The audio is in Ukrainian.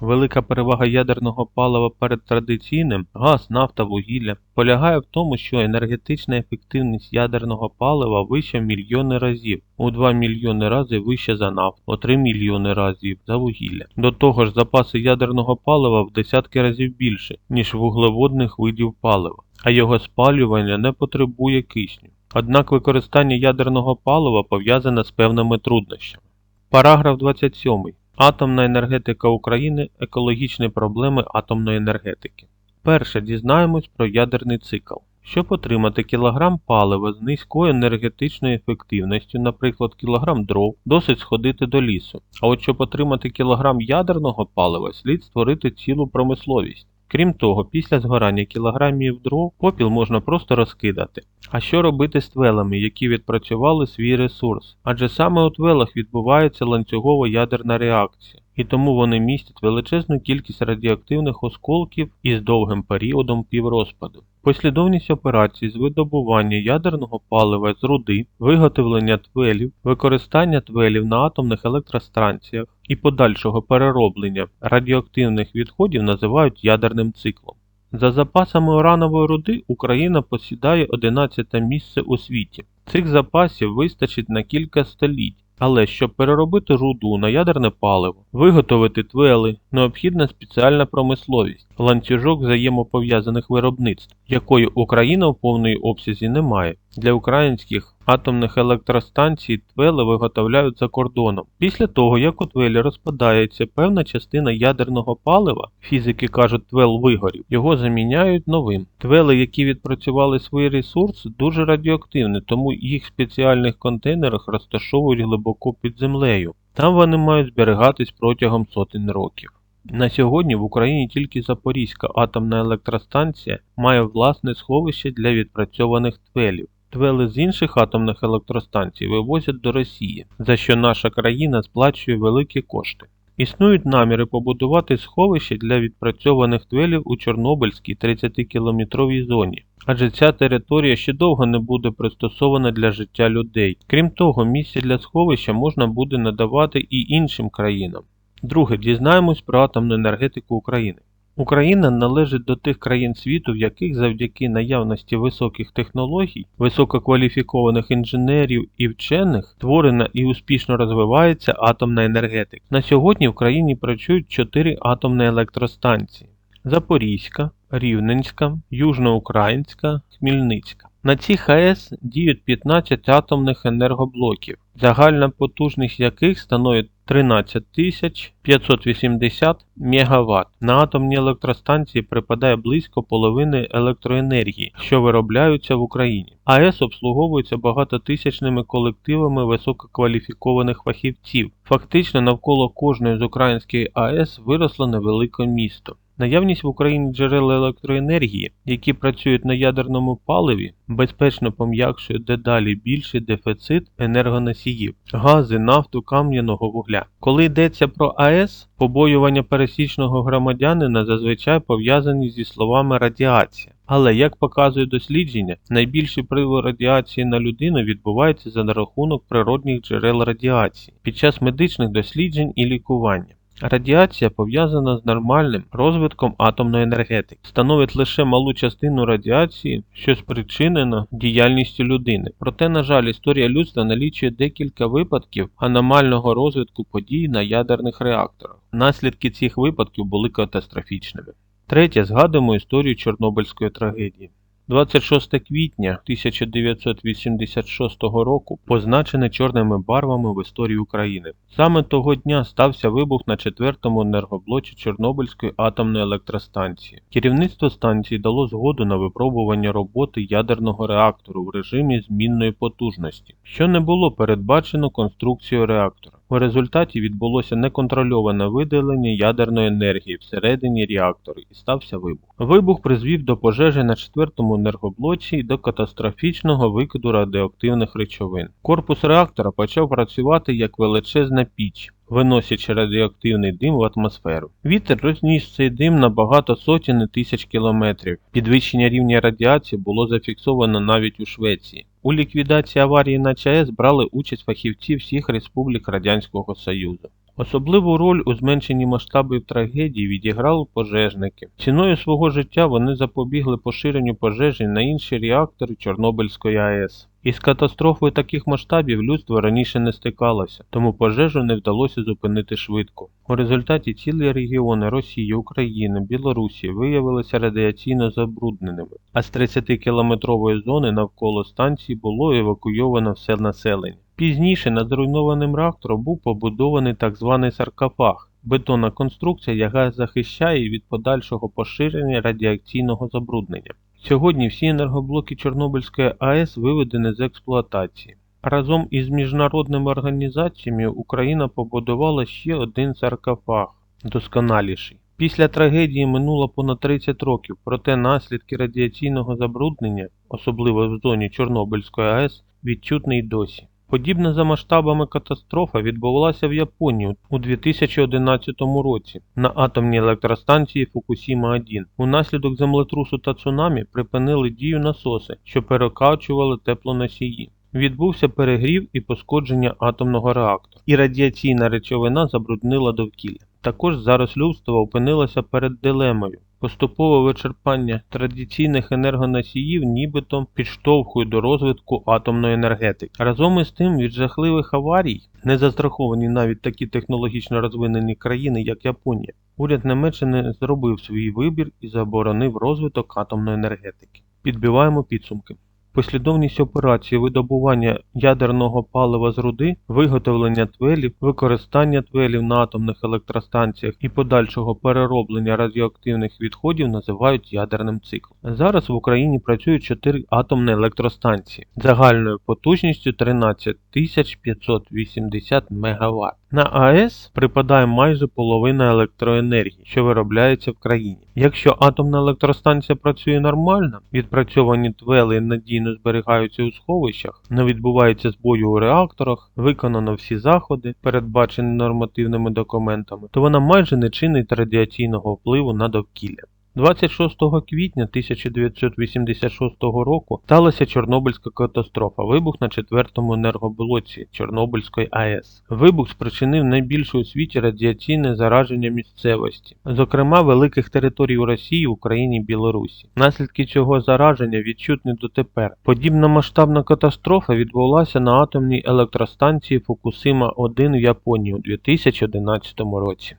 Велика перевага ядерного палива перед традиційним газ, нафта, вугілля полягає в тому, що енергетична ефективність ядерного палива вища в мільйони разів, у 2 мільйони разів вища за нафту, у 3 мільйони разів за вугілля. До того ж, запаси ядерного палива в десятки разів більше, ніж вуглеводних видів палива, а його спалювання не потребує кисню. Однак використання ядерного палива пов'язане з певними труднощами. Параграф 27. Атомна енергетика України екологічні проблеми атомної енергетики. Перше дізнаємось про ядерний цикл. Щоб отримати кілограм палива з низькою енергетичною ефективністю, наприклад, кілограм дров, досить сходити до лісу. А от щоб отримати кілограм ядерного палива, слід створити цілу промисловість. Крім того, після згорання кілограмів дров попіл можна просто розкидати. А що робити з твелами, які відпрацювали свій ресурс? Адже саме у твелах відбувається ланцюгова ядерна реакція, і тому вони містять величезну кількість радіоактивних осколків із довгим періодом піврозпаду. Послідовність операцій з видобування ядерного палива з руди, виготовлення твелів, використання твелів на атомних електростанціях і подальшого перероблення радіоактивних відходів називають ядерним циклом. За запасами уранової руди Україна посідає 11 місце у світі. Цих запасів вистачить на кілька століть. Але щоб переробити руду на ядерне паливо, виготовити твели, необхідна спеціальна промисловість, ланцюжок взаємопов'язаних виробництв, якої Україна в повній обсязі не має. Для українських атомних електростанцій твели виготовляють за кордоном. Після того, як у твелі розпадається певна частина ядерного палива, фізики кажуть, твел вигорів, його заміняють новим. Твели, які відпрацювали свій ресурс, дуже радіоактивні, тому їх в спеціальних контейнерах розташовують глибоко під землею. Там вони мають зберігатись протягом сотень років. На сьогодні в Україні тільки Запорізька атомна електростанція має власне сховище для відпрацьованих твелів. Твели з інших атомних електростанцій вивозять до Росії, за що наша країна сплачує великі кошти. Існують наміри побудувати сховище для відпрацьованих твелів у Чорнобильській 30-кілометровій зоні, адже ця територія ще довго не буде пристосована для життя людей. Крім того, місце для сховища можна буде надавати і іншим країнам. Друге, дізнаємось про атомну енергетику України. Україна належить до тих країн світу, в яких завдяки наявності високих технологій, висококваліфікованих інженерів і вчених створена і успішно розвивається атомна енергетика. На сьогодні в країні працюють 4 атомні електростанції: Запорізька, Рівненська, Южноукраїнська, Хмельницька. На цих АЕС діють 15 атомних енергоблоків, загальна потужність яких становить 13 580 МВт. На атомні електростанції припадає близько половини електроенергії, що виробляються в Україні. АЕС обслуговується багатотисячними колективами висококваліфікованих фахівців. Фактично навколо кожної з українських АЕС виросло невелике місто. Наявність в Україні джерел електроенергії, які працюють на ядерному паливі, безпечно пом'якшує дедалі більший дефіцит енергоносіїв, гази, нафту, кам'яного вугля. Коли йдеться про АЕС, побоювання пересічного громадянина зазвичай пов'язані зі словами радіація. Але, як показує дослідження, найбільший вплив радіації на людину відбувається за рахунок природних джерел радіації під час медичних досліджень і лікування. Радіація пов'язана з нормальним розвитком атомної енергетики, становить лише малу частину радіації, що спричинена діяльністю людини. Проте, на жаль, історія людства налічує декілька випадків аномального розвитку подій на ядерних реакторах. Наслідки цих випадків були катастрофічними. Третє, згадуємо історію Чорнобильської трагедії. 26 квітня 1986 року позначене чорними барвами в історії України. Саме того дня стався вибух на четвертому енергоблоці Чорнобильської атомної електростанції. Керівництво станції дало згоду на випробування роботи ядерного реактору в режимі змінної потужності, що не було передбачено конструкцією реактора. У результаті відбулося неконтрольоване видалення ядерної енергії всередині реактору і стався вибух. Вибух призвів до пожежі на четвертому енергоблоці і до катастрофічного викиду радіоактивних речовин. Корпус реактора почав працювати як величезна піч. Виносячи радіоактивний дим в атмосферу. Вітер розніс цей дим на багато сотень і тисяч кілометрів. Підвищення рівня радіації було зафіксовано навіть у Швеції. У ліквідації аварії на ЧАЕС брали участь фахівці всіх республік Радянського Союзу. Особливу роль у зменшенні масштабів трагедії відіграли пожежники. Ціною свого життя вони запобігли поширенню пожежі на інші реактори Чорнобильської АЕС. Із катастрофою таких масштабів людство раніше не стикалося, тому пожежу не вдалося зупинити швидко. У результаті цілі регіони Росії, України, Білорусі виявилися радіаційно забрудненими, а з 30-кілометрової зони навколо станції було евакуйовано все населення. Пізніше над зруйнованим реактором був побудований так званий саркофаг – бетонна конструкція, яка захищає від подальшого поширення радіаційного забруднення. Сьогодні всі енергоблоки Чорнобильської АЕС виведені з експлуатації. Разом із міжнародними організаціями Україна побудувала ще один саркофаг, досконаліший. Після трагедії минуло понад 30 років, проте наслідки радіаційного забруднення, особливо в зоні Чорнобильської АЕС, відчутні й досі. Подібна за масштабами катастрофа відбулася в Японії у 2011 році на атомній електростанції Фукусіма-1. Унаслідок землетрусу та цунамі припинили дію насоси, що перекачували теплоносії. Відбувся перегрів і пошкодження атомного реактора, і радіаційна речовина забруднила довкілля. Також зараз людство опинилося перед дилемою. Поступове вичерпання традиційних енергоносіїв нібито підштовхує до розвитку атомної енергетики. Разом із тим від жахливих аварій, не застраховані навіть такі технологічно розвинені країни, як Японія, уряд Німеччини зробив свій вибір і заборонив розвиток атомної енергетики. Підбиваємо підсумки. Послідовність операцій видобування ядерного палива з руди, виготовлення твелів, використання твелів на атомних електростанціях і подальшого перероблення радіоактивних відходів називають ядерним циклом. Зараз в Україні працюють 4 атомні електростанції загальною потужністю 13 580 МВт. На АЕС припадає майже половина електроенергії, що виробляється в країні. Якщо атомна електростанція працює нормально, відпрацьовані твели надійно зберігаються у сховищах, не відбувається збою у реакторах, виконано всі заходи, передбачені нормативними документами, то вона майже не чинить радіаційного впливу на довкілля. 26 квітня 1986 року сталася Чорнобильська катастрофа, вибух на четвертому енергоблоці Чорнобильської АЕС. Вибух спричинив найбільше у світі радіаційне зараження місцевості, зокрема великих територій у Росії, Україні і Білорусі. Наслідки цього зараження відчутні дотепер. Подібна масштабна катастрофа відбулася на атомній електростанції Фукусима 1 в Японії у 2011 році.